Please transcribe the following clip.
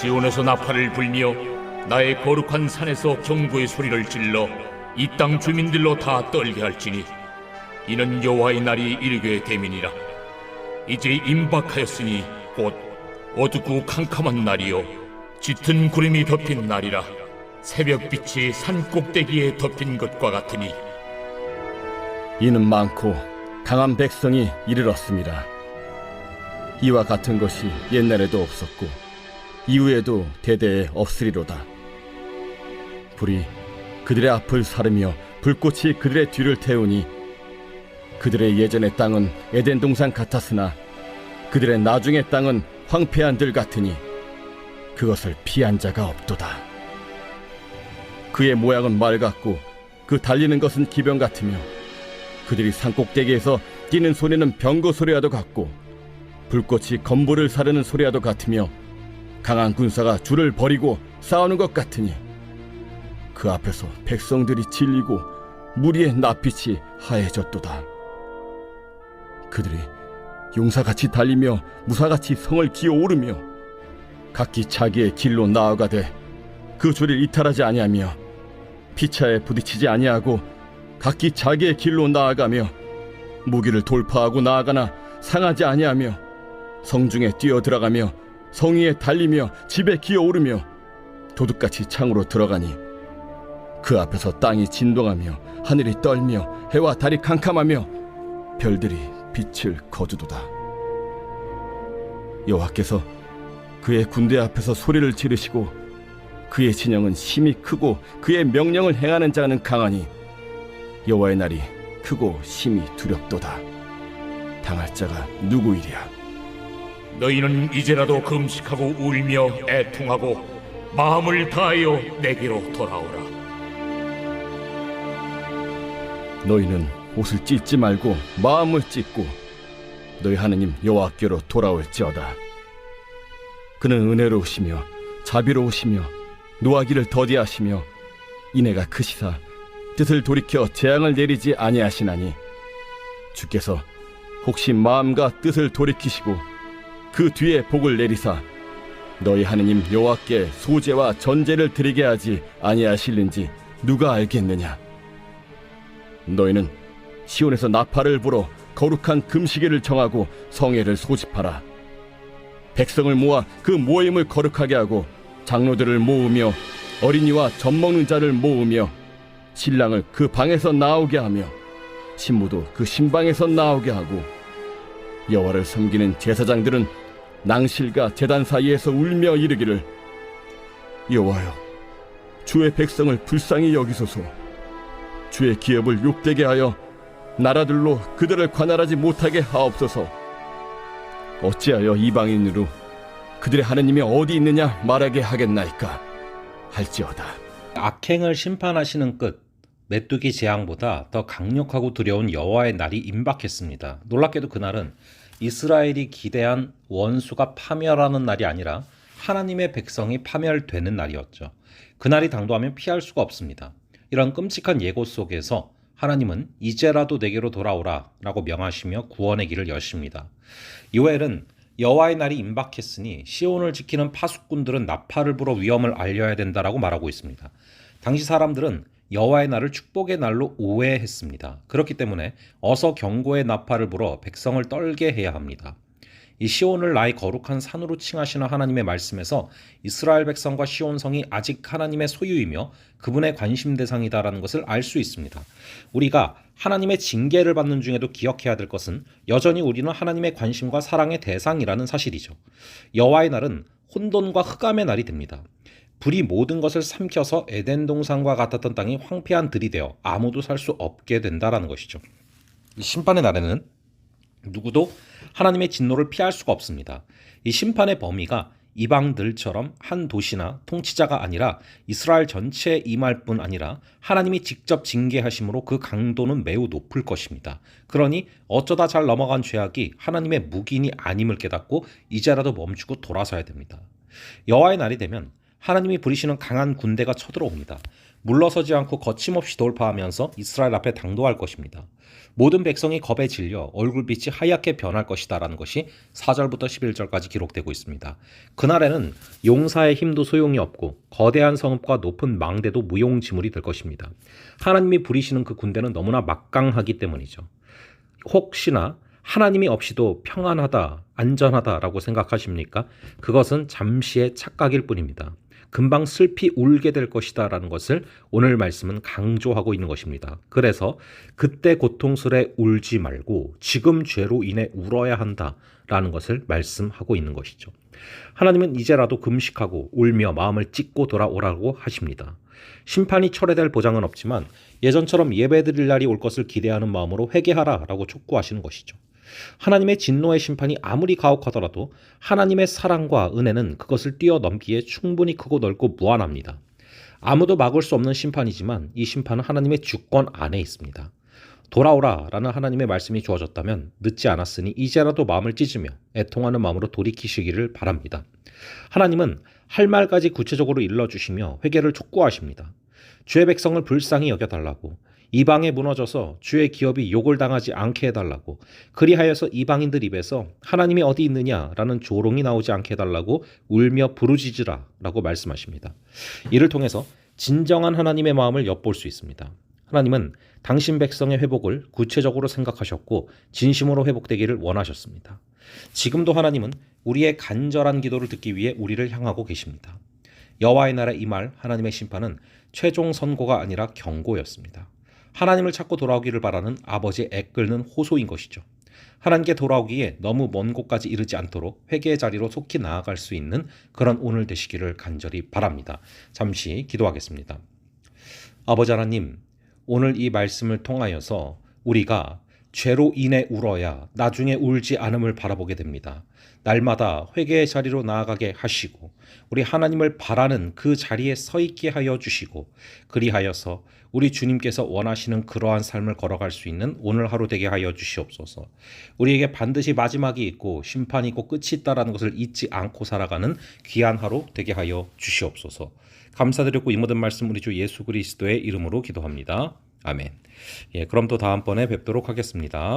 시온에서 나팔을 불며 나의 거룩한 산에서 경고의 소리를 질러 이 땅 주민들로 다 떨게 할지니 이는 여호와의 날이 이르게 됨이니라 이제 임박하였으니 곧 어둡고 캄캄한 날이요 짙은 구름이 덮인 날이라 새벽빛이 산 꼭대기에 덮인 것과 같으니 이는 많고 강한 백성이 이르렀습니다. 이와 같은 것이 옛날에도 없었고 이후에도 대대에 없으리로다. 불이 그들의 앞을 사르며 불꽃이 그들의 뒤를 태우니 그들의 예전의 땅은 에덴 동산 같았으나 그들의 나중의 땅은 황폐한 들 같으니 그것을 피한 자가 없도다. 그의 모양은 말 같고 그 달리는 것은 기병 같으며 그들이 산꼭대기에서 뛰는 소리는 병거 소리와도 같고 불꽃이 건물을 사르는 소리와도 같으며 강한 군사가 줄을 버리고 싸우는 것 같으니 그 앞에서 백성들이 질리고 무리의 낯빛이 하얘졌도다. 그들이 용사같이 달리며 무사같이 성을 기어오르며 각기 자기의 길로 나아가되 그 줄을 이탈하지 아니하며 피차에 부딪히지 아니하고 각기 자기의 길로 나아가며 무기를 돌파하고 나아가나 상하지 아니하며 성중에 뛰어 들어가며 성위에 달리며 집에 기어오르며 도둑같이 창으로 들어가니 그 앞에서 땅이 진동하며 하늘이 떨며 해와 달이 캄캄하며 별들이 빛을 거두도다 여호와께서 그의 군대 앞에서 소리를 지르시고 그의 진영은 심히 크고 그의 명령을 행하는 자는 강하니 여호와의 날이 크고 심히 두렵도다. 당할 자가 누구이랴? 너희는 이제라도 금식하고 울며 애통하고 마음을 다하여 내게로 돌아오라 너희는 옷을 찢지 말고 마음을 찢고 너희 하느님 여호와께로 돌아올지어다. 그는 은혜로우시며 자비로우시며 노하기를 더디하시며 인애가 크시사 뜻을 돌이켜 재앙을 내리지 아니하시나니 주께서 혹시 마음과 뜻을 돌이키시고 그 뒤에 복을 내리사. 너희 하느님 여호와께 소제와 전제를 드리게 하지 아니하실는지 누가 알겠느냐? 너희는 시온에서 나팔을 불어 거룩한 금시계를 정하고 성회를 소집하라. 백성을 모아 그 모임을 거룩하게 하고 장로들을 모으며 어린이와 젖 먹는 자를 모으며 신랑을 그 방에서 나오게 하며 신부도 그 신방에서 나오게 하고 여호와를 섬기는 제사장들은 낭실과 제단 사이에서 울며 이르기를 여호와여 주의 백성을 불쌍히 여기소서. 주의 기업을 욕되게 하여 나라들로 그들을 관할하지 못하게 하옵소서. 어찌하여 이방인으로 그들의 하느님이 어디 있느냐 말하게 하겠나이까 할지어다. 악행을 심판하시는 끝 메뚜기 재앙보다 더 강력하고 두려운 여호와의 날이 임박했습니다. 놀랍게도 그날은 이스라엘이 기대한 원수가 파멸하는 날이 아니라 하나님의 백성이 파멸되는 날이었죠. 그날이 당도하면 피할 수가 없습니다. 이런 끔찍한 예고 속에서 하나님은 이제라도 내게로 돌아오라 라고 명하시며 구원의 길을 여십니다. 요엘은 여호와의 날이 임박했으니 시온을 지키는 파수꾼들은 나팔을 불어 위험을 알려야 된다라고 말하고 있습니다. 당시 사람들은 여호와의 날을 축복의 날로 오해했습니다. 그렇기 때문에 어서 경고의 나팔을 불어 백성을 떨게 해야 합니다. 이 시온을 나의 거룩한 산으로 칭하시는 하나님의 말씀에서 이스라엘 백성과 시온 성이 아직 하나님의 소유이며 그분의 관심 대상이다라는 것을 알 수 있습니다. 우리가 하나님의 징계를 받는 중에도 기억해야 될 것은 여전히 우리는 하나님의 관심과 사랑의 대상이라는 사실이죠. 여호와의 날은 혼돈과 흑암의 날이 됩니다. 불이 모든 것을 삼켜서 에덴 동산과 같았던 땅이 황폐한 들이 되어 아무도 살 수 없게 된다라는 것이죠. 이 심판의 날에는 누구도 하나님의 진노를 피할 수가 없습니다. 이 심판의 범위가 이방들처럼 한 도시나 통치자가 아니라 이스라엘 전체에 임할 뿐 아니라 하나님이 직접 징계하심으로 그 강도는 매우 높을 것입니다. 그러니 어쩌다 잘 넘어간 죄악이 하나님의 묵인이 아님을 깨닫고 이제라도 멈추고 돌아서야 됩니다. 여호와의 날이 되면 하나님이 부리시는 강한 군대가 쳐들어옵니다. 물러서지 않고 거침없이 돌파하면서 이스라엘 앞에 당도할 것입니다. 모든 백성이 겁에 질려 얼굴빛이 하얗게 변할 것이다라는 것이 4절부터 11절까지 기록되고 있습니다. 그날에는 용사의 힘도 소용이 없고 거대한 성읍과 높은 망대도 무용지물이 될 것입니다. 하나님이 부리시는 그 군대는 너무나 막강하기 때문이죠. 혹시나 하나님이 없이도 평안하다, 안전하다라고 생각하십니까? 그것은 잠시의 착각일 뿐입니다. 금방 슬피 울게 될 것이다 라는 것을 오늘 말씀은 강조하고 있는 것입니다. 그래서 그때 고통스레 울지 말고 지금 죄로 인해 울어야 한다 라는 것을 말씀하고 있는 것이죠. 하나님은 이제라도 금식하고 울며 마음을 찢고 돌아오라고 하십니다. 심판이 철회될 보장은 없지만 예전처럼 예배드릴 날이 올 것을 기대하는 마음으로 회개하라 라고 촉구하시는 것이죠. 하나님의 진노의 심판이 아무리 가혹하더라도 하나님의 사랑과 은혜는 그것을 뛰어넘기에 충분히 크고 넓고 무한합니다. 아무도 막을 수 없는 심판이지만 이 심판은 하나님의 주권 안에 있습니다. 돌아오라 라는 하나님의 말씀이 주어졌다면 늦지 않았으니 이제라도 마음을 찢으며 애통하는 마음으로 돌이키시기를 바랍니다. 하나님은 할 말까지 구체적으로 일러주시며 회개를 촉구하십니다. 주의 백성을 불쌍히 여겨달라고 이방에 무너져서 주의 기업이 욕을 당하지 않게 해달라고 그리하여서 이방인들 입에서 하나님이 어디 있느냐라는 조롱이 나오지 않게 해달라고 울며 부르짖으라라고 말씀하십니다. 이를 통해서 진정한 하나님의 마음을 엿볼 수 있습니다. 하나님은 당신 백성의 회복을 구체적으로 생각하셨고 진심으로 회복되기를 원하셨습니다. 지금도 하나님은 우리의 간절한 기도를 듣기 위해 우리를 향하고 계십니다. 여호와의 나라 이 말 하나님의 심판은 최종 선고가 아니라 경고였습니다. 하나님을 찾고 돌아오기를 바라는 아버지의 애끓는 호소인 것이죠. 하나님께 돌아오기에 너무 먼 곳까지 이르지 않도록 회개의 자리로 속히 나아갈 수 있는 그런 오늘 되시기를 간절히 바랍니다. 잠시 기도하겠습니다. 아버지 하나님, 오늘 이 말씀을 통하여서 우리가 죄로 인해 울어야 나중에 울지 않음을 바라보게 됩니다. 날마다 회개의 자리로 나아가게 하시고 우리 하나님을 바라는 그 자리에 서 있게 하여 주시고 그리하여서 우리 주님께서 원하시는 그러한 삶을 걸어갈 수 있는 오늘 하루 되게 하여 주시옵소서. 우리에게 반드시 마지막이 있고 심판이 있고 끝이 있다라는 것을 잊지 않고 살아가는 귀한 하루 되게 하여 주시옵소서. 감사드렸고 이 모든 말씀 우리 주 예수 그리스도의 이름으로 기도합니다. 아멘. 예, 그럼 또 다음번에 뵙도록 하겠습니다.